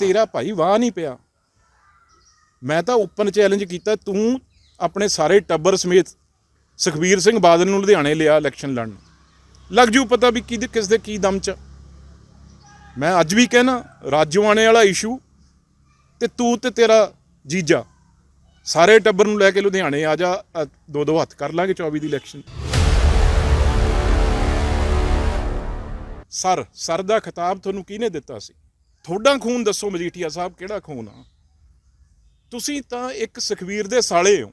ਤੇਰਾ ਭਾਈ ਵਾਹ ਨਹੀਂ ਪਿਆ। ਮੈਂ ਤਾਂ ਓਪਨ ਚੈਲੰਜ ਕੀਤਾ, ਤੂੰ ਆਪਣੇ ਸਾਰੇ ਟੱਬਰ ਸਮੇਤ ਸੁਖਬੀਰ ਸਿੰਘ ਬਾਦਲ ਨੂੰ ਲੁਧਿਆਣੇ ਲਿਆ ਇਲੈਕਸ਼ਨ ਲੜਨ। ਲੱਗ ਜੂ ਪਤਾ ਵੀ ਕਿਹਦੇ ਕਿਸ ਦੇ ਕੀ ਦਮ ਚ। ਮੈਂ ਅੱਜ ਵੀ ਕਹਿਣਾ ਰਾਜੋਆਣੇ ਵਾਲਾ ਇਸ਼ੂ ਤੇ ਤੂੰ ਤੇ ਤੇਰਾ ਜੀਜਾ, ਸਾਰੇ ਟੱਬਰ ਨੂੰ ਲੈ ਕੇ ਲੁਧਿਆਣੇ ਆ ਜਾ ਦੋ ਦੋ ਹੱਥ ਕਰ ਲਾਂਗੇ 24 ਦੀ ਇਲੈਕਸ਼ਨ ਸਰ ਸਰ ਦਾ ਖਿਤਾਬ ਤੁਹਾਨੂੰ ਕਿਹਨੇ ਦਿੱਤਾ ਸੀ? ਤੁਹਾਡਾ ਖੂਨ ਦੱਸੋ ਮਜੀਠੀਆ ਸਾਹਿਬ, ਕਿਹੜਾ ਖੂਨ ਆ? ਤੁਸੀਂ ਤਾਂ ਇੱਕ ਸੁਖਵੀਰ ਦੇ ਸਾਲੇ ਹੋ।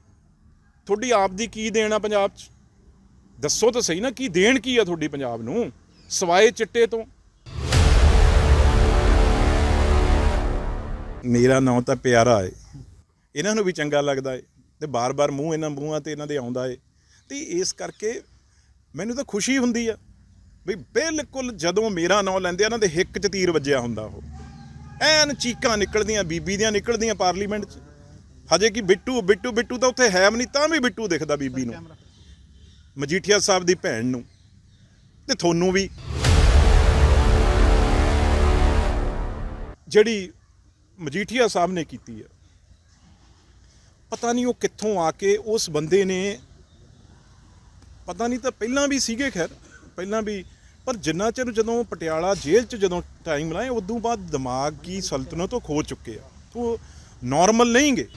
ਤੁਹਾਡੀ ਆਪ ਦੀ ਕੀ ਦੇਣ ਆ ਪੰਜਾਬ 'ਚ? ਦੱਸੋ ਤਾਂ ਸਹੀ ਨਾ, ਕੀ ਦੇਣ ਕੀ ਆ ਤੁਹਾਡੀ ਪੰਜਾਬ ਨੂੰ? ਸਵਾਏ ਚਿੱਟੇ ਤੋਂ। ਮੇਰਾ ਨਾਂ ਤਾਂ ਪਿਆਰਾ ਏ। ਇਹਨਾਂ ਨੂੰ ਵੀ ਚੰਗਾ ਲੱਗਦਾ ਏ ਤੇ ਬਾਰ-ਬਾਰ ਮੂੰਹ ਇਹਨਾਂ ਮੂੰਹਾਂ ਤੇ ਇਹਨਾਂ ਦੇ ਆਉਂਦਾ ਏ। ਤੇ ਇਸ ਕਰਕੇ ਮੈਨੂੰ ਤਾਂ ਖੁਸ਼ੀ ਹੁੰਦੀ ਆ ਵੀ ਬਿਲਕੁਲ ਜਦੋਂ ਮੇਰਾ ਨਾਂ ਲੈਂਦੇ ਆ, ਇਹਨਾਂ ਦੇ ਹਿੱਕ 'ਚ ਤੀਰ ਵੱਜਿਆ ਹੁੰਦਾ ਉਹ। ਐਨ ਚੀਕਾਂ ਨਿਕਲਦੀਆਂ ਬੀਬੀ ਦੀਆਂ ਨਿਕਲਦੀਆਂ ਪਾਰਲੀਮੈਂਟ 'ਚ। ਹਜੇ ਕਿ ਬਿੱਟੂ ਬਿੱਟੂ ਬਿੱਟੂ ਤਾਂ ਉੱਥੇ ਹੈ ਵੀ ਨਹੀਂ, ਤਾਂ ਵੀ ਬਿੱਟੂ ਦਿਖਦਾ ਬੀਬੀ ਨੂੰ। ਮਜੀਠੀਆ ਸਾਹਿਬ ਦੀ ਭੈਣ ਨੂੰ। ਤੇ ਤੁਹਾਨੂੰ ਵੀ। ਜਿਹੜੀ ਮਜੀਠੀਆ ਸਾਹਿਬ ਨੇ ਕੀਤੀ ਹੈ, ਪਤਾ ਨਹੀਂ ਉਹ ਕਿੱਥੋਂ ਆ ਕੇ ਉਸ ਬੰਦੇ ਨੇ, ਪਤਾ ਨਹੀਂ ਤਾਂ ਪਹਿਲਾਂ ਵੀ ਸੀਗੇ ਖੈਰ, ਪਹਿਲਾਂ ਵੀ ਪਰ ਜਿੰਨਾ ਚਿਰ ਜਦੋਂ ਪਟਿਆਲਾ ਜੇਲ੍ਹ 'ਚ ਜਦੋਂ ਟਾਈਮ ਲਾਏ, ਉਦੋਂ ਬਾਅਦ ਦਿਮਾਗ ਕੀ ਸਲਤਨਤ ਤੋਂ ਖੋ ਚੁੱਕੇ ਆ। ਉਹ ਨਾਰਮਲ ਨਹੀਂਗੇ।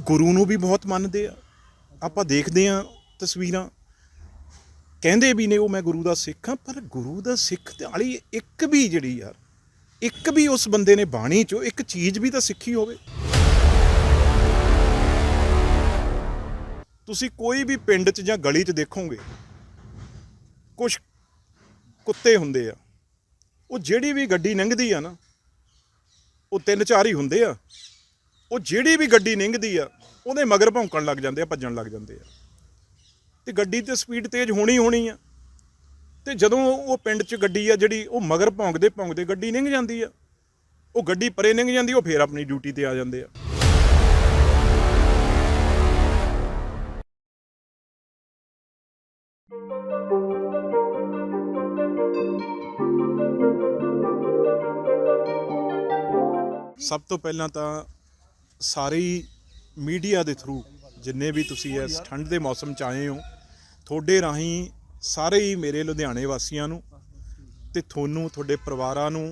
ਗੁਰੂ ਨੂੰ ਵੀ ਬਹੁਤ ਮੰਨਦੇ ਆ। ਆਪਾਂ ਦੇਖਦੇ ਆ ਤਸਵੀਰਾਂ। ਕਹਿੰਦੇ ਵੀ ਨੇ ਉਹ ਮੈਂ ਗੁਰੂ ਦਾ ਸਿੱਖ ਹਾਂ, ਪਰ ਗੁਰੂ ਦਾ ਸਿੱਖ ਤੇ ਵਾਲੀ ਇੱਕ ਵੀ ਜਿਹੜੀ ਯਾਰ ਇੱਕ ਵੀ ਉਸ ਬੰਦੇ ਨੇ ਬਾਣੀ ਚੋਂ ਇੱਕ ਚੀਜ਼ ਵੀ ਤਾਂ ਸਿੱਖੀ ਹੋਵੇ। ਤੁਸੀਂ ਕੋਈ ਵੀ ਪਿੰਡ 'ਚ ਜਾਂ ਗਲੀ 'ਚ ਦੇਖੋਗੇ ਕੁਝ ਕੁੱਤੇ ਹੁੰਦੇ ਆ। ਉਹ ਜਿਹੜੀ ਵੀ ਗੱਡੀ ਲੰਘਦੀ ਆ ਨਾ, ਉਹ ਤਿੰਨ ਚਾਰ ਹੀ ਹੁੰਦੇ ਆ। ਉਹ ਜਿਹੜੀ ਵੀ ਗੱਡੀ ਲੰਘਦੀ ਆ, ਉਹਦੇ ਮਗਰ ਭੌਂਕਣ ਲੱਗ ਜਾਂਦੇ ਆ, ਭੱਜਣ ਲੱਗ ਜਾਂਦੇ ਆ। ਤੇ ਗੱਡੀ ਤੇ ਸਪੀਡ ਤੇਜ਼ ਹੋਣੀ ਹੋਣੀ ਆ। ਤੇ ਜਦੋਂ ਉਹ ਪਿੰਡ 'ਚ ਗੱਡੀ ਆ ਜਿਹੜੀ, ਉਹ ਮਗਰ ਭੌਂਕਦੇ ਭੌਂਕਦੇ ਗੱਡੀ ਲੰਘ ਜਾਂਦੀ ਆ। ਉਹ ਗੱਡੀ ਪਰੇ ਲੰਘ ਜਾਂਦੀ, ਉਹ ਫੇਰ ਆਪਣੀ ਡਿਊਟੀ ਤੇ ਆ ਜਾਂਦੇ ਆ। ਸਭ ਤੋਂ ਪਹਿਲਾਂ ਤਾਂ ਸਾਰੇ ਹੀ ਮੀਡੀਆ ਦੇ ਥਰੂ ਜਿੰਨੇ ਵੀ ਤੁਸੀਂ ਇਸ ਠੰਡ ਦੇ ਮੌਸਮ 'ਚ ਆਏ ਹੋ, ਤੁਹਾਡੇ ਰਾਹੀਂ ਸਾਰੇ ਹੀ ਮੇਰੇ ਲੁਧਿਆਣੇ ਵਾਸੀਆਂ ਨੂੰ ਤੇ ਤੁਹਾਨੂੰ, ਤੁਹਾਡੇ ਪਰਿਵਾਰਾਂ ਨੂੰ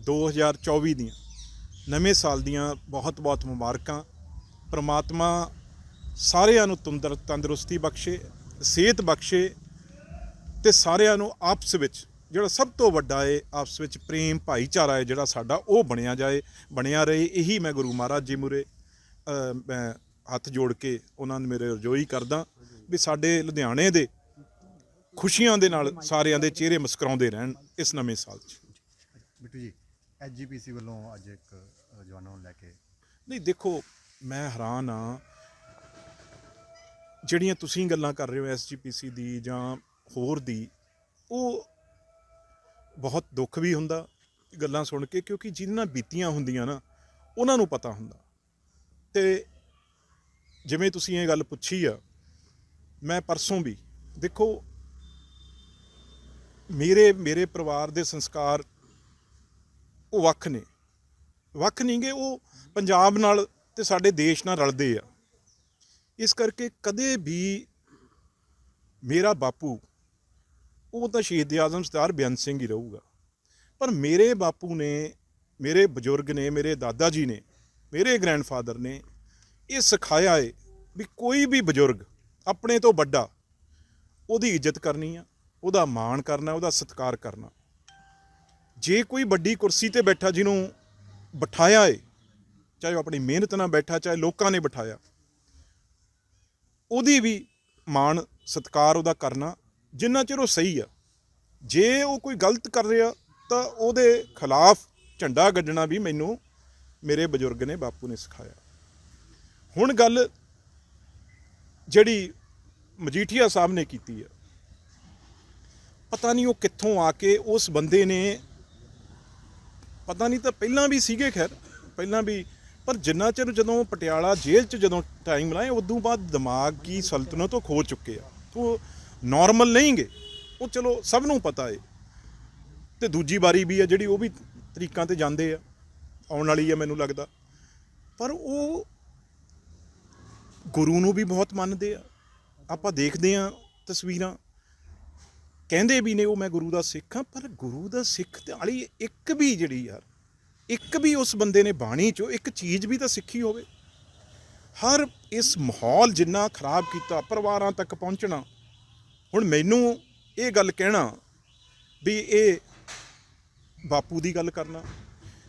2024 ਦੀਆਂ ਨਵੇਂ ਸਾਲ ਦੀਆਂ ਬਹੁਤ-ਬਹੁਤ ਮੁਬਾਰਕਾਂ। ਪ੍ਰਮਾਤਮਾ ਸਾਰਿਆਂ ਨੂੰ ਤੰਦਰ ਤੰਦਰੁਸਤੀ ਬਖਸ਼ੇ, ਸਿਹਤ ਬਖਸ਼ੇ ਤੇ ਸਾਰਿਆਂ ਨੂੰ ਆਪਸ ਵਿੱਚ ਜਿਹੜਾ ਸਭ ਤੋਂ ਵੱਡਾ ਹੈ ਆਪਸ ਵਿੱਚ ਪ੍ਰੇਮ ਭਾਈਚਾਰਾ ਹੈ ਜਿਹੜਾ ਸਾਡਾ ਉਹ ਬਣਿਆ ਜਾਏ ਬਣਿਆ ਰਹੇ ਇਹੀ ਮੈਂ ਗੁਰੂ ਮਹਾਰਾਜ ਜੀ ਮੁਰੇ ਮੈਂ ਹੱਥ ਜੋੜ ਕੇ ਉਹਨਾਂ ਨੂੰ ਮੇਰੇ ਰਜੋਈ ਕਰਦਾ ਵੀ ਸਾਡੇ ਲੁਧਿਆਣੇ ਦੇ ਖੁਸ਼ੀਆਂ ਦੇ ਨਾਲ ਸਾਰਿਆਂ ਦੇ ਚਿਹਰੇ ਮੁਸਕਰਾਉਂਦੇ ਰਹਿਣ ਇਸ ਨਵੇਂ ਸਾਲ 'ਚ। ਬਿੱਟੂ ਜੀ ਐਸਜੀਪੀਸੀ ਵੱਲੋਂ ਅੱਜ ਇੱਕ ਜਵਾਨਾਂ ਨੂੰ ਲੈ ਕੇ ਨਹੀਂ ਦੇਖੋ ਮੈਂ ਹੈਰਾਨ ਆ ਜਿਹੜੀਆਂ ਤੁਸੀਂ ਗੱਲਾਂ ਕਰ ਰਹੇ ਹੋ ਐਸਜੀਪੀਸੀ ਦੀ ਜਾਂ ਹੋਰ ਦੀ ਉਹ ਬਹੁਤ ਦੁੱਖ ਵੀ ਹੁੰਦਾ ਗੱਲਾਂ ਸੁਣ ਕੇ, ਕਿਉਂਕਿ ਜਿਨ੍ਹਾਂ ਬੀਤੀਆਂ ਹੁੰਦੀਆਂ ਨਾ, ਉਹਨਾਂ ਨੂੰ ਪਤਾ ਹੁੰਦਾ। ਤੇ ਜਿਵੇਂ ਤੁਸੀਂ ਇਹ ਗੱਲ ਪੁੱਛੀ ਆ, ਮੈਂ ਪਰਸੋਂ ਵੀ, ਦੇਖੋ, ਮੇਰੇ ਮੇਰੇ ਪਰਿਵਾਰ ਦੇ ਸੰਸਕਾਰ ਉਹ ਵੱਖ ਨੇ। ਵੱਖ ਨਹੀਂਗੇ ਉਹ ਪੰਜਾਬ ਨਾਲ ਤੇ ਸਾਡੇ ਦੇਸ਼ ਨਾਲ ਰਲਦੇ ਆ। ਇਸ ਕਰਕੇ ਕਦੇ ਵੀ ਮੇਰਾ ਬਾਪੂ ਉਹ ਤਾਂ ਸ਼ਹੀਦ ਆਜ਼ਮ ਸਰਦਾਰ ਬੇਅੰਤ ਸਿੰਘ ਹੀ ਰਹੂਗਾ। ਪਰ ਮੇਰੇ ਬਾਪੂ ਨੇ, ਮੇਰੇ ਬਜ਼ੁਰਗ ਨੇ, ਮੇਰੇ ਦਾਦਾ ਜੀ ਨੇ, ਮੇਰੇ ਗ੍ਰੈਂਡਫਾਦਰ ਨੇ ਇਹ ਸਿਖਾਇਆ ਏ ਵੀ ਕੋਈ ਵੀ ਬਜ਼ੁਰਗ ਆਪਣੇ ਤੋਂ ਵੱਡਾ ਉਹਦੀ ਇੱਜ਼ਤ ਕਰਨੀ ਆ, ਉਹਦਾ ਮਾਣ ਕਰਨਾ, ਉਹਦਾ ਸਤਿਕਾਰ ਕਰਨਾ। ਜੇ ਕੋਈ ਵੱਡੀ ਕੁਰਸੀ ਤੇ ਬੈਠਾ ਜਿਹਨੂੰ ਬਿਠਾਇਆ ਏ, ਚਾਹੇ ਉਹ ਆਪਣੀ ਮਿਹਨਤ ਨਾਲ ਬੈਠਾ, ਚਾਹੇ ਲੋਕਾਂ ਨੇ ਬਿਠਾਇਆ, ਉਹਦੀ ਵੀ ਮਾਣ, ਸਤਿਕਾਰ ਉਹਦਾ ਕਰਨਾ ਜਿੰਨਾ ਚਿਰ ਉਹ ਸਹੀ ਆ। ਜੇ ਉਹ ਕੋਈ ਗਲਤ ਕਰ ਰਿਹਾ, ਤਾਂ ਉਹਦੇ ਖਿਲਾਫ ਝੰਡਾ ਗੱਡਣਾ ਵੀ ਮੈਨੂੰ ਮੇਰੇ ਬਜ਼ੁਰਗ ਨੇ, ਬਾਪੂ ਨੇ ਸਿਖਾਇਆ। ਹੁਣ ਗੱਲ ਜਿਹੜੀ ਮਜੀਠੀਆ ਸਾਹਿਬ ਨੇ ਕੀਤੀ ਆ, ਪਤਾ ਨਹੀਂ ਉਹ ਕਿੱਥੋਂ ਆ ਕੇ ਉਸ ਬੰਦੇ ਨੇ, ਪਤਾ ਨਹੀਂ ਤਾਂ ਪਹਿਲਾਂ ਵੀ ਸੀਗੇ ਖੈਰ, ਪਹਿਲਾਂ ਵੀ, ਪਰ ਜਿੰਨਾ ਚਿਰ ਜਦੋਂ ਪਟਿਆਲਾ ਜੇਲ੍ਹ 'ਚ ਜਦੋਂ ਟਾਈਮ ਲਾਏ ਉਦੋਂ ਬਾਅਦ ਦਿਮਾਗ ਕੀ ਸਲਤਨਤ ਤੋਂ ਖੋ ਚੁੱਕੇ ਆ। ਉਹ ਨਾਰਮਲ ਨਹੀਂਗੇ। ਉਹ ਚਲੋ ਸਭ ਨੂੰ ਪਤਾ ਏ। ਤੇ ਦੂਜੀ ਵਾਰੀ ਵੀ ਆ ਜਿਹੜੀ ਉਹ ਵੀ ਤਰੀਕਾਂ ਤੇ ਜਾਂਦੇ ਆ। ਆਉਣ ਵਾਲੀ ਆ ਮੈਨੂੰ ਲੱਗਦਾ। ਪਰ ਉਹ ਗੁਰੂ ਨੂੰ ਵੀ ਬਹੁਤ ਮੰਨਦੇ ਆ। ਆਪਾਂ ਦੇਖਦੇ ਆ ਤਸਵੀਰਾਂ। ਕਹਿੰਦੇ ਵੀ ਨੇ ਉਹ ਮੈਂ ਗੁਰੂ ਦਾ ਸਿੱਖ ਹਾਂ, ਪਰ ਗੁਰੂ ਦਾ ਸਿੱਖ ਤੇ ਵਾਲੀ ਇੱਕ ਵੀ ਜਿਹੜੀ ਯਾਰ ਇੱਕ ਵੀ ਉਸ ਬੰਦੇ ਨੇ ਬਾਣੀ ਚੋਂ ਇੱਕ ਚੀਜ਼ ਵੀ ਤਾਂ ਸਿੱਖੀ ਹੋਵੇ। ਹਰ ਇਸ ਮਾਹੌਲ ਜਿੰਨਾ ਖਰਾਬ ਕੀਤਾ, ਪਰਿਵਾਰਾਂ ਤੱਕ ਪਹੁੰਚਣਾ ਹੁਣ ਮੈਨੂੰ ਇਹ ਗੱਲ ਕਹਿਣਾ ਵੀ ਇਹ ਬਾਪੂ ਦੀ ਗੱਲ ਕਰਨਾ।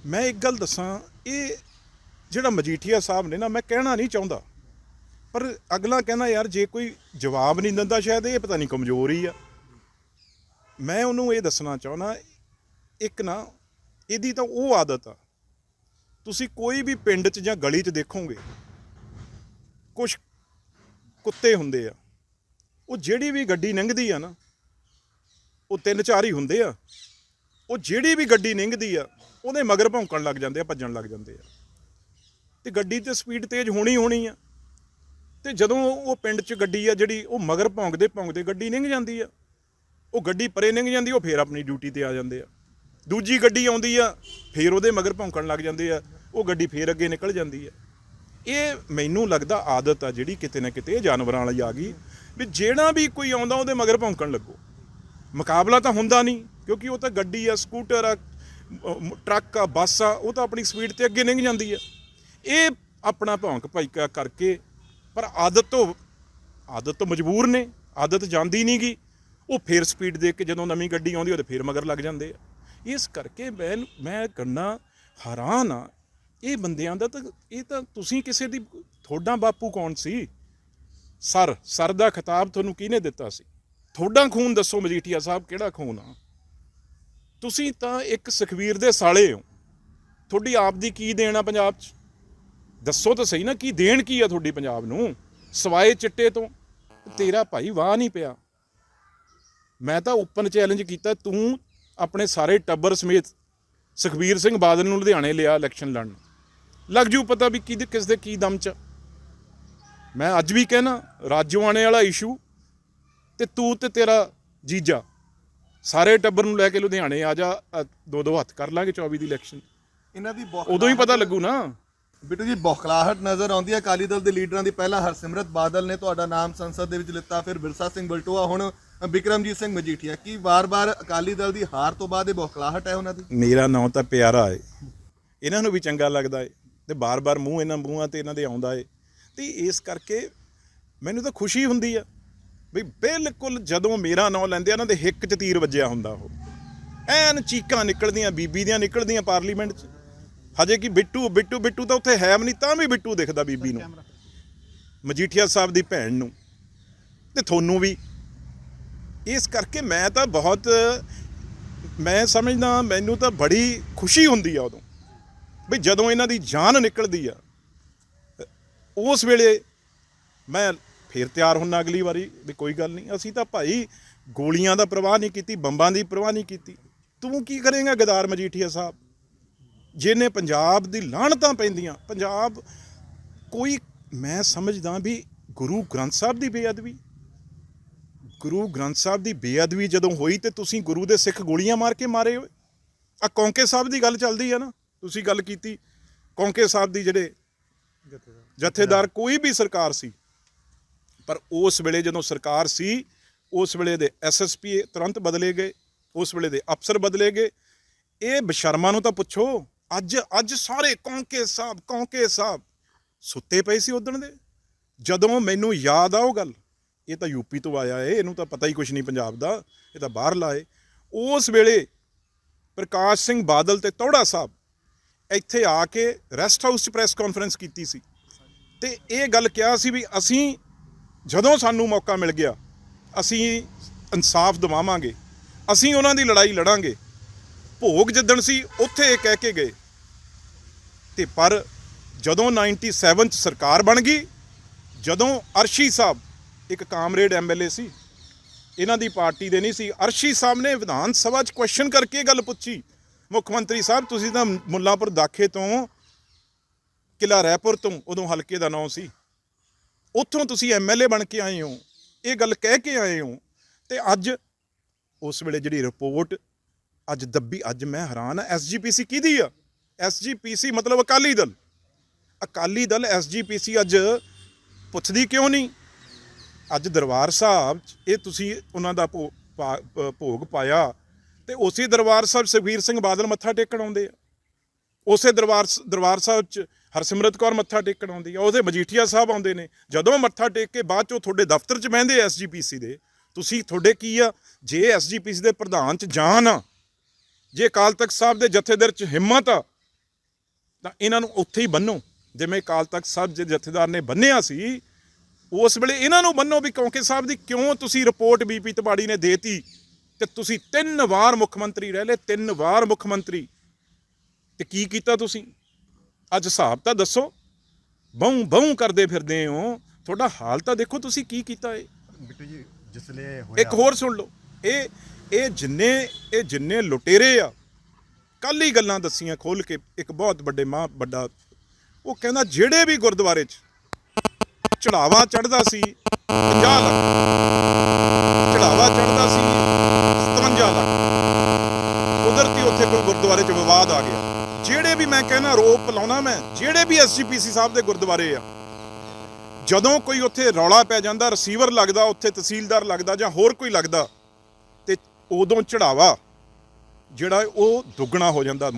ਮੈਂ ਇੱਕ ਗੱਲ ਦੱਸਾਂ, ਇਹ ਜਿਹੜਾ ਮਜੀਠੀਆ ਸਾਹਿਬ ਨੇ ਨਾ, ਮੈਂ ਕਹਿਣਾ ਨਹੀਂ ਚਾਹੁੰਦਾ। ਪਰ ਅਗਲਾ ਕਹਿੰਦਾ, ਯਾਰ, ਜੇ ਕੋਈ ਜਵਾਬ ਨਹੀਂ ਦਿੰਦਾ ਸ਼ਾਇਦ, ਇਹ ਪਤਾ ਨਹੀਂ ਕਮਜ਼ੋਰ ਹੀ ਆ। ਮੈਂ ਉਹਨੂੰ ਇਹ ਦੱਸਣਾ ਚਾਹੁੰਦਾ, ਇੱਕ ਨਾ, ਇਹਦੀ ਤਾਂ ਉਹ ਆਦਤ ਆ। ਤੁਸੀਂ ਕੋਈ ਵੀ ਪਿੰਡ 'ਚ ਜਾਂ ਗਲੀ 'ਚ ਦੇਖੋਗੇ ਕੁਝ ਕੁੱਤੇ ਹੁੰਦੇ ਆ। ਉਹ ਜਿਹੜੀ ਵੀ ਗੱਡੀ ਲੰਘਦੀ ਆ ਨਾ, ਉਹ ਤਿੰਨ ਚਾਰ ਹੀ ਹੁੰਦੇ ਆ। ਉਹ ਜਿਹੜੀ ਵੀ ਗੱਡੀ ਲੰਘਦੀ ਆ, ਉਹਦੇ ਮਗਰ ਭੌਂਕਣ ਲੱਗ ਜਾਂਦੇ ਆ, ਭੱਜਣ ਲੱਗ ਜਾਂਦੇ ਆ। ਤੇ ਗੱਡੀ ਤੇ ਸਪੀਡ ਤੇਜ਼ ਹੋਣੀ ਹੋਣੀ ਆ। ਤੇ ਜਦੋਂ ਉਹ ਪਿੰਡ 'ਚ ਗੱਡੀ ਆ ਜਿਹੜੀ, ਉਹ ਮਗਰ ਭੌਂਕਦੇ ਭੌਂਕਦੇ ਗੱਡੀ ਲੰਘ ਜਾਂਦੀ ਆ। ਉਹ ਗੱਡੀ ਪਰੇ ਲੰਘ ਜਾਂਦੀ, ਉਹ ਫੇਰ ਆਪਣੀ ਡਿਊਟੀ ਤੇ ਆ ਜਾਂਦੇ ਆ। ਦੂਜੀ ਗੱਡੀ ਆਉਂਦੀ ਆ, ਫੇਰ ਉਹਦੇ ਮਗਰ ਭੌਂਕਣ ਲੱਗ ਜਾਂਦੇ ਆ। ਉਹ ਗੱਡੀ ਫੇਰ ਅੱਗੇ ਨਿਕਲ ਜਾਂਦੀ ਆ। ਇਹ ਮੈਨੂੰ ਲੱਗਦਾ ਆਦਤ ਆ ਜਿਹੜੀ ਕਿਤੇ ਨਾ ਕਿਤੇ ਜਾਨਵਰਾਂ ਵਾਲੀ ਆ ਗਈ। ਵੀ ਜਿਹੜਾ ਵੀ ਕੋਈ ਆਉਂਦਾ, ਉਹਦੇ ਮਗਰ ਭੌਂਕਣ ਲੱਗੋ। ਮੁਕਾਬਲਾ ਤਾਂ ਹੁੰਦਾ ਨਹੀਂ, ਕਿਉਂਕਿ ਉਹ ਤਾਂ ਗੱਡੀ ਆ, ਸਕੂਟਰ ਆ ਟਰੱਕ ਆ, ਬੱਸ ਆ, ਉਹ ਤਾਂ ਆਪਣੀ ਸਪੀਡ ਤੇ ਅੱਗੇ ਲੰਘ ਜਾਂਦੀ ਆ। ਇਹ ਆਪਣਾ ਭੌਂਕ ਭਾਈਕਾ ਕਰਕੇ, ਪਰ ਆਦਤ ਤੋਂ ਆਦਤ ਤੋਂ ਮਜਬੂਰ ਨੇ, ਆਦਤ ਜਾਂਦੀ ਨਹੀਂ ਗੀ। ਉਹ ਫੇਰ ਸਪੀਡ ਦੇ ਕੇ ਜਦੋਂ ਨਵੀਂ ਗੱਡੀ ਆਉਂਦੀ ਉਹਦੇ ਫੇਰ ਮਗਰ ਲੱਗ ਜਾਂਦੇ ਆ। ਇਸ ਕਰਕੇ ਮੈਂ ਮੈਂ ਕਰਨਾ ਹੈਰਾਨ ਆ। ਇਹ ਬੰਦਿਆਂ ਦਾ ਤਾਂ, ਇਹ ਤਾਂ ਤੁਸੀਂ ਕਿਸੇ ਦੀ, ਤੁਹਾਡਾ ਬਾਪੂ ਕੌਣ ਸੀ? ਸਰ ਸਰ ਦਾ ਖਿਤਾਬ ਤੁਹਾਨੂੰ ਕਿਹਨੇ ਦਿੱਤਾ ਸੀ? ਤੁਹਾਡਾ ਖੂਨ ਦੱਸੋ ਮਜੀਠੀਆ ਸਾਹਿਬ, ਕਿਹੜਾ ਖੂਨ ਆ? ਤੁਸੀਂ ਤਾਂ ਇੱਕ ਸੁਖਵੀਰ ਦੇ ਸਾਲੇ ਹੋ। ਤੁਹਾਡੀ ਆਪ ਦੀ ਕੀ ਦੇਣ ਆ ਪੰਜਾਬ 'ਚ? ਦੱਸੋ ਤਾਂ ਸਹੀ ਨਾ, ਕੀ ਦੇਣ ਕੀ ਆ ਤੁਹਾਡੀ ਪੰਜਾਬ ਨੂੰ? ਸਵਾਏ ਚਿੱਟੇ ਤੋਂ। ਤੇਰਾ ਭਾਈ ਵਾਹ ਨਹੀਂ ਪਿਆ। ਮੈਂ ਤਾਂ ਓਪਨ ਚੈਲੰਜ ਕੀਤਾ, ਤੂੰ ਆਪਣੇ ਸਾਰੇ ਟੱਬਰ ਸਮੇਤ ਸੁਖਬੀਰ ਸਿੰਘ ਬਾਦਲ ਨੂੰ ਲੁਧਿਆਣੇ ਲਿਆ ਇਲੈਕਸ਼ਨ ਲੜਨ। ਲੱਗ ਜੂ ਪਤਾ ਵੀ ਕਿਹਦੇ ਕਿਸ ਦੇ ਕੀ ਦਮ ਚ। ਮੈਂ ਅੱਜ ਵੀ ਕਹਿਣਾ ਰਾਜੋਆਣੇ ਵਾਲਾ ਇਸ਼ੂ ਤੇ ਤੂੰ ਤੇ ਤੇਰਾ ਜੀਜਾ ਸਾਰੇ ਟੱਬਰ ਨੂੰ ਲੈ ਕੇ ਲੁਧਿਆਣੇ ਆ ਜਾ ਦੋ ਦੋ ਹੱਥ ਕਰ ਲਾਂਗੇ 24 ਦੀ ਇਲੈਕਸ਼ਨ ਇਹਨਾਂ ਦੀ ਉਦੋਂ ਹੀ ਪਤਾ ਲੱਗੂ ਨਾ। ਬਿੱਟੂ ਜੀ ਬੌਖਲਾਹਟ ਨਜ਼ਰ ਆਉਂਦੀ ਹੈ। ਅਕਾਲੀ ਦਲ ਦੇ ਲੀਡਰਾਂ ਦੀ ਪਹਿਲਾਂ ਹਰਸਿਮਰਤ ਬਾਦਲ ਨੇ ਤੁਹਾਡਾ ਨਾਮ ਸੰਸਦ ਦੇ ਵਿੱਚ ਲਿੱਤਾ ਫਿਰ ਬਿਰਸਾ ਸਿੰਘ ਬਲਟੋਆ ਹੁਣ ਬਿਕਰਮਜੀਤ ਸਿੰਘ ਮਜੀਠੀਆ। ਕੀ ਵਾਰ-ਵਾਰ ਅਕਾਲੀ ਦਲ ਦੀ ਹਾਰ ਤੋਂ ਬਾਅਦ ਇਹ ਬੌਖਲਾਹਟ ਹੈ ਉਹਨਾਂ ਦੀ? ਮੇਰਾ ਨਾਂ ਤਾਂ ਪਿਆਰਾ ਏ। ਇਹਨਾਂ ਨੂੰ ਵੀ ਚੰਗਾ ਲੱਗਦਾ ਏ ਤੇ ਬਾਰ-ਬਾਰ ਮੂੰਹ ਇਹਨਾਂ ਮੂੰਹਾਂ ਤੇ ਇਹਨਾਂ ਦੇ ਆਉਂਦਾ ਏ। ਤੇ ਇਸ ਕਰਕੇ ਮੈਨੂੰ ਤਾਂ ਖੁਸ਼ੀ ਹੁੰਦੀ ਆ ਵੀ ਬਿਲਕੁਲ ਜਦੋਂ ਮੇਰਾ ਨਾਂ ਲੈਂਦੇ ਆ ਇਹਨਾਂ ਦੇ ਹਿੱਕ 'ਚ ਤੀਰ ਵੱਜਿਆ ਹੁੰਦਾ ਉਹ। ਐਨ ਚੀਕਾਂ ਨਿਕਲਦੀਆਂ ਬੀਬੀ ਦੀਆਂ ਨਿਕਲਦੀਆਂ ਪਾਰਲੀਮੈਂਟ 'ਚ। ਹਜੇ ਕਿ ਬਿੱਟੂ ਬਿੱਟੂ ਬਿੱਟੂ ਤਾਂ ਉੱਥੇ ਹੈ ਵੀ ਨਹੀਂ, ਤਾਂ ਵੀ ਬਿੱਟੂ ਦਿਖਦਾ ਬੀਬੀ ਨੂੰ। ਮਜੀਠੀਆ ਸਾਹਿਬ ਦੀ ਭੈਣ ਨੂੰ। ਤੇ ਤੁਹਾਨੂੰ ਵੀ। ਇਸ ਕਰਕੇ ਮੈਂ ਤਾਂ ਬਹੁਤ, ਮੈਂ ਸਮਝਦਾ, ਮੈਨੂੰ ਤਾਂ ਬੜੀ ਖੁਸ਼ੀ ਹੁੰਦੀ ਆ ਉਦੋਂ। ਵੀ ਜਦੋਂ ਇਹਨਾਂ ਦੀ ਜਾਨ ਨਿਕਲਦੀ ਆ ਉਸ ਵੇਲੇ ਮੈਂ ਫੇਰ ਤਿਆਰ ਹੁੰਨਾ ਅਗਲੀ ਵਾਰੀ ਵੀ ਕੋਈ ਗੱਲ ਨਹੀਂ। ਅਸੀਂ ਤਾਂ ਭਾਈ ਗੋਲੀਆਂ ਦਾ ਪ੍ਰਵਾਹ ਨਹੀਂ ਕੀਤੀ, ਬੰਬਾਂ ਦੀ ਪ੍ਰਵਾਹ ਨਹੀਂ ਕੀਤੀ। ਤੂੰ ਕੀ ਕਰੇਂਗਾ ਗਦਾਰ ਮਜੀਠੀਆ ਸਾਹਿਬ? ਜਿਹਨੇ ਪੰਜਾਬ ਦੀ ਲਾਹਣਤਾਂ ਪੈਂਦੀਆਂ, ਪੰਜਾਬ ਕੋਈ ਮੈਂ ਸਮਝਦਾ ਵੀ ਗੁਰੂ ਗ੍ਰੰਥ ਸਾਹਿਬ ਦੀ ਬੇਅਦਬੀ। ਗੁਰੂ ਗ੍ਰੰਥ ਸਾਹਿਬ ਦੀ ਬੇਅਦਬੀ ਜਦੋਂ ਹੋਈ ਤੇ ਤੁਸੀਂ ਗੁਰੂ ਦੇ ਸਿੱਖ ਗੋਲੀਆਂ ਮਾਰ ਕੇ ਮਾਰੇ ਹੋਏ। ਆ ਕੌਂਕੇ ਸਾਹਿਬ ਦੀ ਗੱਲ ਚੱਲਦੀ ਆ ਨਾ। ਤੁਸੀਂ ਗੱਲ ਕੀਤੀ, ਕੌਂਕੇ ਸਾਹਿਬ ਦੀ ਜਿਹੜੇ ਜਥੇਦਾਰ ਕੋਈ ਵੀ ਸਰਕਾਰ ਸੀ, ਪਰ ਉਸ ਵੇਲੇ ਜਦੋਂ ਸਰਕਾਰ ਸੀ, ਉਸ ਵੇਲੇ ਦੇ ਐਸਐਸਪੀ ਤੁਰੰਤ ਬਦਲੇ ਗਏ, ਉਸ ਵੇਲੇ ਦੇ ਅਫਸਰ ਬਦਲੇ ਗਏ। ਇਹ ਬਸ਼ਰਮਾ ਨੂੰ ਤਾਂ ਪੁੱਛੋ, ਅੱਜ ਅੱਜ ਸਾਰੇ ਕੌਂਕੇ ਸਾਹਿਬ ਕੌਂਕੇ ਸਾਹਿਬ ਸੁੱਤੇ ਪਏ ਸੀ ਉਦਣ ਦੇ। ਜਦੋਂ ਮੈਨੂੰ ਯਾਦ ਆ ਉਹ ਗੱਲ, ਇਹ ਤਾਂ ਯੂਪੀ ਤੋਂ ਆਇਆ ਏ, ਇਹਨੂੰ ਤਾਂ ਪਤਾ ਹੀ ਕੁਝ ਨਹੀਂ ਪੰਜਾਬ ਦਾ, ਇਹ ਤਾਂ ਬਾਹਰ ਲਾਏ। ਉਸ ਵੇਲੇ ਪ੍ਰਕਾਸ਼ ਸਿੰਘ ਬਾਦਲ ਤੇ ਤੌੜਾ ਸਾਹਿਬ ਇੱਥੇ ਆ ਕੇ ਰੈਸਟ ਹਾਊਸ 'ਚ ਪ੍ਰੈਸ ਕਾਨਫਰੰਸ ਕੀਤੀ ਸੀ। ਤੇ ਇਹ ਗੱਲ ਕਿਹਾ ਸੀ ਵੀ ਅਸੀਂ ਜਦੋਂ ਸਾਨੂੰ ਮੌਕਾ ਮਿਲ ਗਿਆ, ਅਸੀਂ ਇਨਸਾਫ ਦਿਵਾਵਾਂਗੇ, ਅਸੀਂ ਉਹਨਾਂ ਦੀ ਲੜਾਈ ਲੜਾਂਗੇ। ਭੋਗ ਜਿੱਦਣ ਸੀ, ਉੱਥੇ ਇਹ ਕਹਿ ਕੇ ਗਏ। ਤੇ ਪਰ ਜਦੋਂ 97 ਚ ਸਰਕਾਰ ਬਣ ਗਈ, ਜਦੋਂ ਅਰਸ਼ੀ ਸਾਹਿਬ ਇੱਕ ਕਾਮਰੇਡ ਐਮਐਲਏ ਸੀ, ਇਹਨਾਂ ਦੀ ਪਾਰਟੀ ਦੇ ਨਹੀਂ ਸੀ, ਅਰਸ਼ੀ ਸਾਹਿਬ ਨੇ ਵਿਧਾਨ ਸਭਾ 'ਚ ਕੁਐਸਚਨ ਕਰਕੇ ਇਹ ਗੱਲ ਪੁੱਛੀ। ਮੁੱਖ ਮੰਤਰੀ ਸਾਹਿਬ, ਤੁਸੀਂ ਤਾਂ ਮੁੱਲਾਂਪੁਰ ਦਾਖੇ ਤੋਂ ਕਿਲਾ ਰਾਏਪੁਰ ਤੋਂ ਉਦੋਂ ਹਲਕੇ ਦਾ ਨਾਂ ਸੀ। ਉੱਥੋਂ ਤੁਸੀਂ ਐਮਐਲਏ ਬਣ ਕੇ ਆਏ ਹੋ, ਇਹ ਗੱਲ ਕਹਿ ਕੇ ਆਏ ਹੋ ਤੇ ਅੱਜ ਉਸ ਵੇਲੇ ਜਿਹੜੀ ਰਿਪੋਰਟ ਅੱਜ ਦੱਬੀ, ਅੱਜ ਮੈਂ ਹੈਰਾਨ ਆ ਐਸਜੀਪੀਸੀ ਕਿਹਦੀ ਆ? ਐਸਜੀਪੀਸੀ ਮਤਲਬ ਅਕਾਲੀ ਦਲ। ਅਕਾਲੀ ਦਲ ਐਸਜੀਪੀਸੀ ਅੱਜ ਪੁੱਛਦੀ ਕਿਉਂ ਨਹੀਂ? ਅੱਜ ਦਰਬਾਰ ਸਾਹਿਬ 'ਚ ਇਹ ਤੁਸੀਂ ਉਹਨਾਂ ਦਾ ਭੋ- ਪਾ- ਭੋਗ ਪਾਇਆ। ਤੇ ਉਸੇ ਦਰਬਾਰ ਸਾਹਿਬ ਸੁਖਬੀਰ ਸਿੰਘ ਬਾਦਲ ਮੱਥਾ ਟੇਕਣ ਆਉਂਦੇ ਆ। ਉਸੇ ਦਰਬਾਰ ਸ- ਦਰਬਾਰ ਸਾਹਿਬ 'ਚ ਹਰਸਿਮਰਤ ਕੌਰ ਮੱਥਾ ਟੇਕਣ ਆਉਂਦੀ ਆ। ਉਹਦੇ ਮਜੀਠੀਆ ਸਾਹਿਬ ਆਉਂਦੇ ਨੇ। ਜਦੋਂ ਮੱਥਾ ਟੇਕ ਕੇ ਬਾਅਦ 'ਚੋਂ ਤੁਹਾਡੇ ਦਫ਼ਤਰ 'ਚ ਬਹਿੰਦੇ ਐਸਜੀਪੀਸੀ ਦੇ, ਤੁਸੀਂ ਤੁਹਾਡੇ ਕੀ ਆ? ਜੇ ਐਸਜੀਪੀਸੀ ਦੇ ਪ੍ਰਧਾਨ 'ਚ ਜਾਨ ਆ, ਜੇ ਅਕਾਲ ਤਖਤ ਸਾਹਿਬ ਦੇ ਜਥੇਦਾਰ 'ਚ ਹਿੰਮਤ ਆ, ਤਾਂ ਇਹਨਾਂ ਨੂੰ ਉੱਥੇ ਹੀ ਬੰਨੋ। ਜਿਵੇਂ ਅਕਾਲ ਤਖਤ ਸਾਹਿਬ ਦੇ ਜਥੇਦਾਰ ਨੇ ਬੰਨਿਆ ਸੀ, ਉਸ ਵੇਲੇ ਇਹਨਾਂ ਨੂੰ ਬੰਨੋ ਵੀ ਕਿਉਂਕਿ ਸਾਹਿਬ ਦੀ ਕਿਉਂ ਤੁਸੀਂ ਰਿਪੋਰਟ ਬੀਪੀ ਤਬਾੜੀ ਨੇ ਦੇਤੀ? ਤੇ ਤੁਸੀਂ ਤਿੰਨ ਵਾਰ ਮੁੱਖ ਮੰਤਰੀ ਰਹਿ ਲਏ ਤਿੰਨ ਵਾਰ ਮੁੱਖ ਮੰਤਰੀ। ਤੇ ਕੀ ਕੀਤਾ ਤੁਸੀਂ? ਅੱਜ ਹਿਸਾਬ ਤਾਂ ਦੱਸੋ। ਬਹੁ ਬਹੁ ਕਰਦੇ ਫਿਰਦੇ ਹੋ। ਤੁਹਾਡਾ ਹਾਲ ਤਾਂ ਦੇਖੋ ਤੁਸੀਂ ਕੀ ਕੀਤਾ ਏ। ਬਿੱਟੂ ਜੀ ਜਿਸਲੇ ਹੋਇਆ ਇੱਕ ਹੋਰ ਸੁਣ ਲਓ। ਇਹ ਇਹ ਜਿੰਨੇ ਇਹ ਜਿੰਨੇ ਲੁਟੇਰੇ ਆ ਕੱਲ ਹੀ ਗੱਲਾਂ ਦੱਸੀਆਂ ਖੋਲ ਕੇ ਇੱਕ ਬਹੁਤ ਵੱਡੇ ਮਾਂ ਵੱਡਾ ਉਹ ਕਹਿੰਦਾ ਜਿਹੜੇ ਵੀ ਗੁਰਦੁਆਰੇ 'ਚ ਚੜਾਵਾ ਚੜਦਾ ਸੀ 50 ਲੱਖ ਚੜਾਵਾ ਚੜਦਾ ਸੀ 57 ਲੱਖ ਕੁਦਰਤੀ ਉੱਥੇ ਕੋਈ ਗੁਰਦੁਆਰੇ 'ਚ ਵਿਵਾਦ ਆ ਗਿਆ। ਜਿਹੜੇ ਵੀ ਮੈਂ ਕਹਿੰਦਾ ਰੋਪ ਲਾਉਣਾ ਮੈਂ, ਜਿਹੜੇ ਵੀ ਐਸਜੀਪੀਸੀ ਸਾਹਿਬ ਦੇ ਗੁਰਦੁਆਰੇ ਆ, ਜਦੋਂ ਕੋਈ ਉੱਥੇ ਰੌਲਾ ਪੈ ਜਾਂਦਾ ਰਿਸੀਵਰ ਲੱਗਦਾ, ਉੱਥੇ ਤਹਿਸੀਲਦਾਰ ਲੱਗਦਾ ਜਾਂ ਹੋਰ ਕੋਈ ਲੱਗਦਾ, ਤੇ ਉਦੋਂ ਚੜਾਵਾ, ਜਿਹੜਾ ਉਹ ਦੁੱਗਣਾ ਹੋ ਜਾਂਦਾ।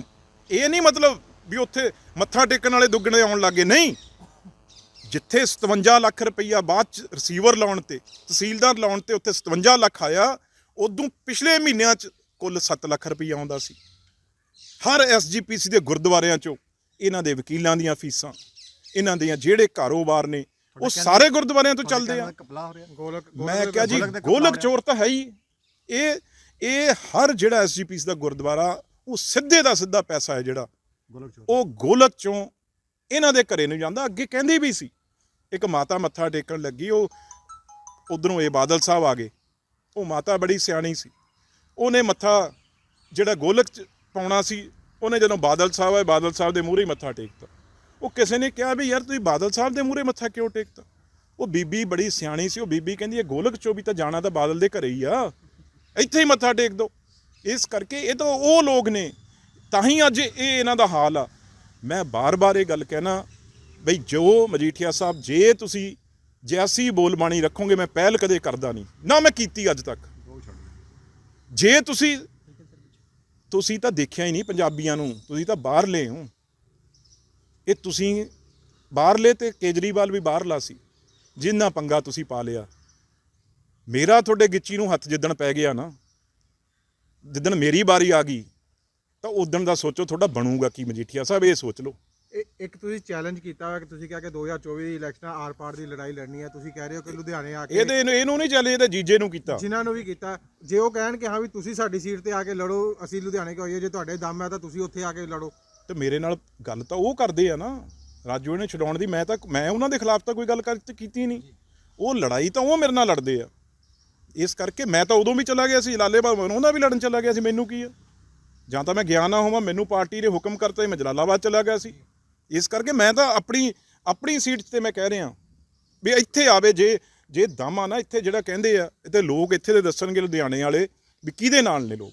ਇਹ ਨਹੀਂ ਮਤਲਬ ਵੀ ਉੱਥੇ ਮੱਥਾ ਟੇਕਣ ਵਾਲੇ ਦੁੱਗਣੇ ਆਉਣ ਲੱਗੇ ਨਹੀਂ। ਜਿੱਥੇ 57 ਲੱਖ ਰੁਪਈਆ ਬਾਅਦ ਚ ਰਿਸੀਵਰ ਲਾਉਣ ਤੇ, ਤਹਿਸੀਲਦਾਰ ਲਾਉਣ ਤੇ ਉੱਥੇ 57 ਲੱਖ ਆਇਆ, ਉਦੋਂ ਪਿਛਲੇ ਮਹੀਨਿਆਂ ਚ ਕੁੱਲ 7 ਲੱਖ ਰੁਪਈਆ ਆਉਂਦਾ ਸੀ। ਹਰ ਐਸਜੀਪੀਸੀ ਦੇ ਗੁਰਦੁਆਰਿਆਂ ਚੋਂ ਇਹਨਾਂ ਦੇ ਵਕੀਲਾਂ ਦੀਆਂ ਫੀਸਾਂ ਇਹਨਾਂ ਦੀਆਂ ਜਿਹੜੇ ਕਾਰੋਬਾਰ ਨੇ ਉਹ ਸਾਰੇ ਗੁਰਦੁਆਰਿਆਂ ਤੋਂ ਚੱਲਦੇ ਆ। ਮੈਂ ਕਿਹਾ ਜੀ ਗੋਲਕ ਚੋਰ ਤਾਂ ਹੈ ਹੀ। ਇਹ ਇਹ ਹਰ ਜਿਹੜਾ ਐਸਜੀਪੀਸ ਦਾ ਗੁਰਦੁਆਰਾ ਉਹ ਸਿੱਧੇ ਦਾ ਸਿੱਧਾ ਪੈਸਾ ਹੈ ਜਿਹੜਾ। ਉਹ ਗੋਲਕ ਚੋਂ ਇਹਨਾਂ ਦੇ ਘਰੇ ਨੂੰ ਜਾਂਦਾ। ਅੱਗੇ ਕਹਿੰਦੀ ਵੀ ਸੀ ਇੱਕ ਮਾਤਾ ਮੱਥਾ ਟੇਕਣ ਲੱਗੀ ਉਹ ਉਧਰੋਂ ਇਹ ਬਾਦਲ ਸਾਹਿਬ ਆ ਗਏ। ਉਹ ਮਾਤਾ ਬੜੀ ਸਿਆਣੀ ਸੀ। ਉਹਨੇ ਮੱਥਾ ਜਿਹੜਾ ਗੋਲਕ ਚ ਪਾਉਣਾ ਸੀ, ਉਹਨੇ ਜਦੋਂ ਬਾਦਲ ਸਾਹਿਬ ਆਏ, ਬਾਦਲ ਸਾਹਿਬ ਦੇ ਮੂਹਰੇ ਹੀ ਮੱਥਾ ਟੇਕਤਾ। ਉਹ ਕਿਸੇ ਨੇ ਕਿਹਾ ਵੀ ਯਾਰ ਤੁਸੀਂ ਬਾਦਲ ਸਾਹਿਬ ਦੇ ਮੂਹਰੇ ਮੱਥਾ ਕਿਉਂ ਟੇਕਤਾ? ਉਹ ਬੀਬੀ ਬੜੀ ਸਿਆਣੀ ਸੀ, ਉਹ ਬੀਬੀ ਕਹਿੰਦੀ ਇਹ ਗੋਲਕ ਚੋਬੀ ਤਾਂ ਜਾਣਾ ਤਾਂ ਬਾਦਲ ਦੇ ਘਰੇ ਹੀ ਆ। ਇੱਥੇ ਹੀ ਮੱਥਾ ਟੇਕ ਦੋ। ਇਸ ਕਰਕੇ ਇਹ ਤਾਂ ਉਹ ਲੋਕ ਨੇ, ਤਾਂ ਹੀ ਅੱਜ ਇਹ ਇਹਨਾਂ ਦਾ ਹਾਲ ਆ। ਮੈਂ ਬਾਰ-ਬਾਰ ਇਹ ਗੱਲ ਕਹਿਣਾ, ਬਈ ਜੋ ਮਜੀਠੀਆ ਸਾਹਿਬ, ਜੇ ਤੁਸੀਂ ਜੈਸੀ ਬੋਲਬਾਣੀ ਰੱਖੋਗੇ, ਮੈਂ ਪਹਿਲ ਕਦੇ ਕਰਦਾ ਨਹੀਂ। ਨਾ ਮੈਂ ਕੀਤੀ ਅੱਜ ਤੱਕ। ਜੇ ਤੁਸੀਂ ਤੁਸੀਂ ਤਾਂ ਦੇਖਿਆ ਹੀ ਨਹੀਂ ਪੰਜਾਬੀਆਂ ਨੂੰ, ਤੁਸੀਂ ਤਾਂ ਬਾਹਰਲੇ ਹੋ। ਇਹ ਤੁਸੀਂ ਬਾਹਰਲੇ ਤੇ ਕੇਜਰੀਵਾਲ ਵੀ ਬਾਹਰਲਾ ਸੀ, ਜਿੰਨਾ ਪੰਗਾ ਤੁਸੀਂ ਪਾ ਲਿਆ। ਮੇਰਾ ਤੁਹਾਡੇ ਗਿੱਚੀ ਨੂੰ ਹੱਥ ਜਿੱਦਣ ਪੈ ਗਿਆ ਨਾ, ਜਿੱਦਣ ਮੇਰੀ ਵਾਰੀ ਆ ਗਈ, ਤਾਂ ਉਦਣ ਦਾ ਸੋਚੋ ਤੁਹਾਡਾ ਬਣੂਗਾ ਕੀ ਮਜੀਠੀਆ ਸਾਹਿਬ, ਇਹ ਸੋਚ ਲਓ। ਇਹ- ਇੱਕ ਤੁਸੀਂ ਚੈਲੰਜ ਕੀਤਾ ਹੋਇਆ ਕਿ ਤੁਸੀਂ ਕਿਹਾ ਕਿ 2024 ਦੀ ਇਲੈਕਸ਼ਨਾਂ ਆਰ ਪਾਰ ਦੀ ਲੜਾਈ ਲੜਨੀ ਹੈ ਤੁਸੀਂ ਕਹਿ ਰਹੇ ਹੋ ਕਿ ਲੁਧਿਆਣੇ ਆ ਕੇ ਇਹਦੇ ਇਹਨੂੰ- ਇਹਨੂੰ ਨਹੀਂ ਚੱਲੇ ਇਹਦੇ ਜੀਜੇ ਨੂੰ ਕੀਤਾ। ਜਿਨ੍ਹਾਂ ਨੂੰ ਵੀ ਕੀਤਾ। ਜੇ ਉਹ ਕਹਿਣ ਕਿ ਹਾਂ ਵੀ ਤੁਸੀਂ ਸਾਡੀ ਸੀਟ ਤੇ ਆ ਕੇ ਲੜੋ ਅਸੀਂ ਲੁਧਿਆਣੇ ਕਿਉਂ ਆਈਏ? ਜੇ ਤੁਹਾਡੇ ਦਮ ਹੈ ਤਾਂ ਤੁਸੀਂ ਉੱਥੇ ਆ ਕੇ ਲੜੋ। ਤੇ ਮੇਰੇ ਨਾਲ ਗੱਲ ਤਾਂ ਉਹ ਕਰਦੇ ਆ ਨਾ। ਰਾਜੂ ਨੇ ਛਡਾਉਣ ਦੀ ਮੈਂ ਤਾਂ ਮੈਂ ਉਹਨਾਂ ਦੇ ਖਿਲਾਫ ਤਾਂ ਕੋਈ ਗੱਲ ਕਰ ਕੀਤੀ ਨਹੀਂ। ਉਹ ਲੜਾਈ ਤਾਂ ਉਹ ਮੇਰੇ ਨਾਲ ਲੜਦੇ ਆ। ਇਸ ਕਰਕੇ ਮੈਂ ਤਾਂ ਉਦੋਂ ਵੀ ਚਲਾ ਗਿਆ ਸੀ ਲਾਲੇ ਬਾਬਾ ਉਹਨਾਂ ਵੀ ਲੜਨ ਚਲਾ ਗਿਆ ਸੀ ਮੈਨੂੰ ਕੀ ਆ? ਜਾਂ ਤਾਂ ਮੈਂ ਗਿਆ ਨਾ ਹੋਵਾਂ ਮੈਨੂੰ ਪਾਰਟੀ ਨੇ ਹੁਕਮ ਕਰਤਾ ਮੈਂ ਜਲਾਲਾਬਾਦ ਚਲਾ ਗਿਆ ਸੀ। ਇਸ ਕਰਕੇ ਮੈਂ ਤਾਂ ਆਪਣੀ ਆਪਣੀ ਸੀਟ ਤੇ ਮੈਂ ਕਹਿ ਰਿਹਾ, ਵੀ ਇੱਥੇ ਆਵੇ ਜੇ ਜੇ ਦਮ ਆ ਨਾ ਇੱਥੇ ਜਿਹੜਾ ਕਹਿੰਦੇ ਆ ਤੇ ਲੋਕ ਇੱਥੇ ਦੇ ਦੱਸਣਗੇ ਲੁਧਿਆਣੇ ਵਾਲੇ ਵੀ ਕਿਹਦੇ ਨਾਲ ਨੇ ਲੋਕ?